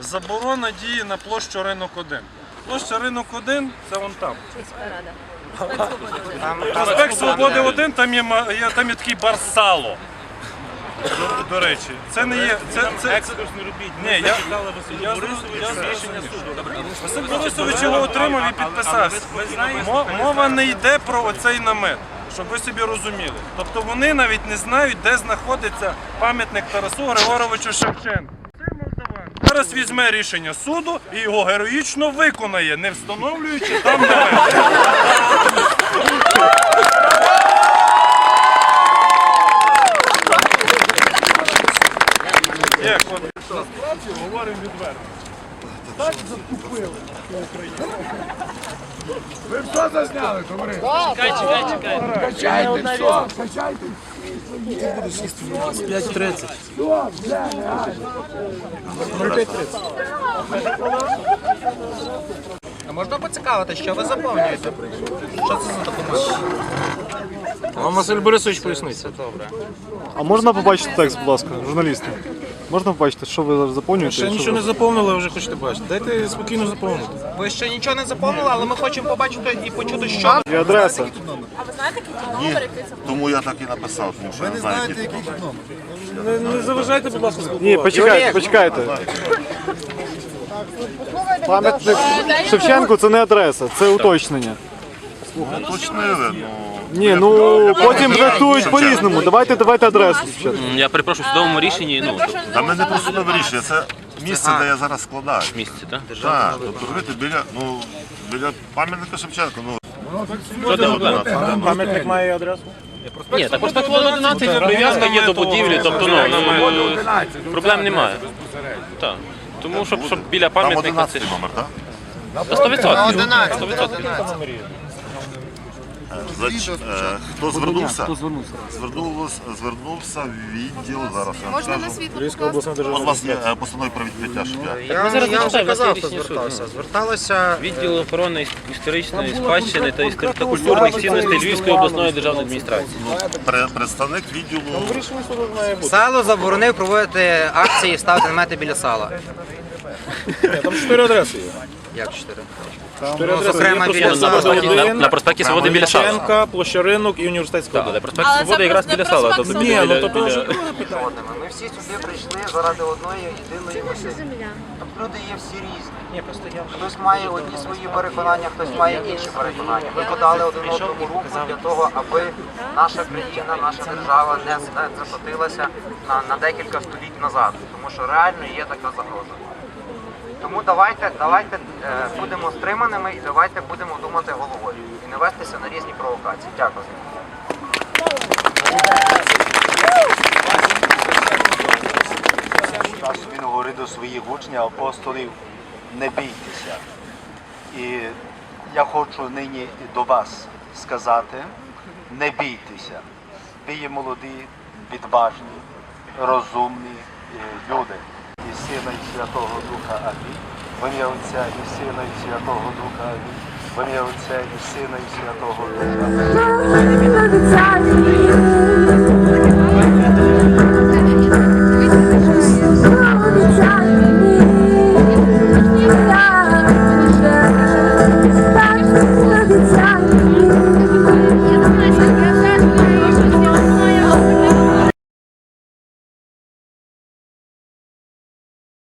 Заборона діє на площу ринок 1. Площа ринок 1 це вон там. Проспект Свободи 1, там є, ма- є, там є такий бар сало. До, до речі, це не є. Це, це, це, Екскурс не робіть. Ні, Ми я- зачитали Василю я Борисовичу зрозумів. рішення суду. Василь Борисович його отримав і підписався. Мо- Мова не йде про оцей намет, щоб ви собі розуміли. Тобто вони навіть не знають, де знаходиться пам'ятник Тарасу Григоровичу Шевченку. Зараз візьме рішення суду і його героїчно виконає, не встановлюючи там намет. Як насправді говоримо відверто. Так закупили Ви все зазняли, товариство? Чекай, чекай, чекай. Качайте, все, качайте. 5.30. Все, вже, А можна поцікавити, що ви заповнюєте? Що це за документ? Вам Василь Борисович пояснить. Це добре. А можна побачити текст, будь ласка, журналісти? Можна побачити, що ви заповнюєте? Ще нічого не заповнили, а вже хочете бачити. Дайте спокійно заповнити. Ви ще нічого не заповнили, але ми хочемо побачити і почути, що І адреса. А ви знаєте, який номер, який це Тому я так і написав, тому що ви не знаєте, який Не, не заважайте, будь ласка, Ні, почекайте, почекайте. Пам'ятник Шевченку це не адреса, це уточнення. Уточнили. Ну, Ні, ну потім трактують по-різному. Давайте, давайте адресу. спочатку. Я перепрошую, в судовому рішенні, ну, тобто, та ми не просто не вирішує, це місце, де я зараз складаю. місце, так? Так, тобто розумієте, біля, ну, біля пам'ятника Шевченка, ну, Що там проблема? Пам'ятник має адресу? Ні, так просто Свобода 11, прив'язка є до будівлі, тобто, ну, ну, проблем немає. Так. Тому, щоб, щоб біля там пам'ятника це 11 номер, так? Та 100%. 11. 100%. Зач- е, Хто звернувся? Звернувся, звернувся в відділ, зараз я вам можна на скажу. світло покласти? У вас є е, постанова про відкриття життя. я, ми зараз я вже зачитаємо, казав, Василь хто звертався. суду. Зверталося Відділ охорони історичної спадщини та істор- та культурних цінностей Львівської обласної державної адміністрації. Пре- Представник відділу Сало заборонив проводити акції і ставити намети біля сала. Там чотири адреси є. Як чотири? Чотири адреси. Зокрема, Є біля проспект сала. на, Один, на проспекті Свободи біля сала. Шевченка, площа ринок і університетська. Так, але проспект Але Свободи якраз не біля сала. проспект Тобто Ні, біля, ну то то вже друге питання. Ми всі сюди прийшли заради одної єдиної мети. Тобто люди є всі різні. Хтось має одні свої переконання, хтось має інші переконання. Ми подали один одному руку для того, аби наша країна, наша держава не закотилася на, на декілька століть назад, тому що реально є така загроза. Тому давайте, давайте е, будемо стриманими і давайте будемо думати головою і не вестися на різні провокації. Дякую. Нас він говорить до своїх учнів, апостолів, не бійтеся. І я хочу нині до вас сказати, не бійтеся. Ви є молоді, відважні, розумні е, люди. І Сина, і Святого Духа Амінь. В Отця і Сина, і Святого Духа Амінь. В Отця і Сина, і Святого Духа Амінь.